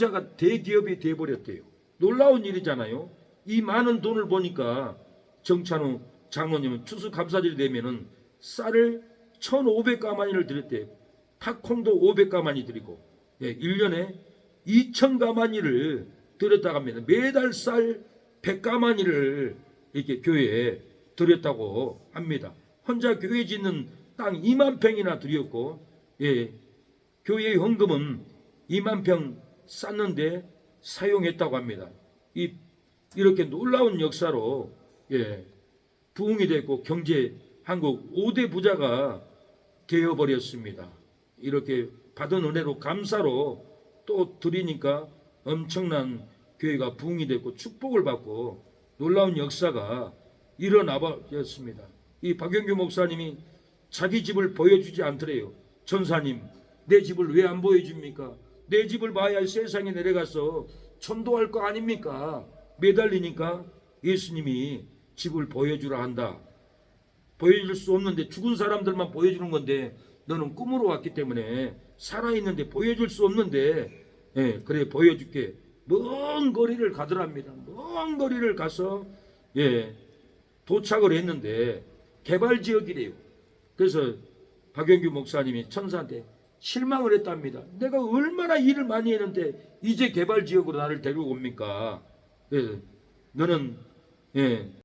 자가 대기업이 돼버렸대요. 놀라운 일이잖아요. 이 많은 돈을 보니까 정찬우 장로님은 추수감사절이 되면은 쌀을 1,500가마니를 드렸대요. 탁콩도 500가마니 드리고 예, 1년에 2,000가마니를 드렸다고 합니다. 매달 쌀 100가마니를 이렇게 교회에 드렸다고 합니다. 혼자 교회 짓는 땅 2만 평이나 드렸고 예, 교회의 헌금은 2만 평 쌌는데 사용했다고 합니다. 이 이렇게 놀라운 역사로 예, 부흥이 됐고 경제 한국 5대 부자가 되어 버렸습니다. 이렇게 받은 은혜로 감사로 또 드리니까 엄청난 교회가 부흥이 됐고 축복을 받고 놀라운 역사가 일어나 버렸습니다. 이 박영규 목사님이 자기 집을 보여주지 않더래요. 전사님, 내 집을 왜 안 보여줍니까? 내 집을 봐야 세상에 내려가서 천도할 거 아닙니까? 매달리니까 예수님이 집을 보여주라 한다. 보여줄 수 없는데 죽은 사람들만 보여주는 건데 너는 꿈으로 왔기 때문에 살아있는데 보여줄 수 없는데 예, 그래 보여줄게. 먼 거리를 가더랍니다. 먼 거리를 가서 예, 도착을 했는데 개발 지역이래요. 그래서 박영규 목사님이 천사한테 실망을 했답니다. 내가 얼마나 일을 많이 했는데 이제 개발 지역으로 나를 데리고 옵니까? 그래서 너는 예,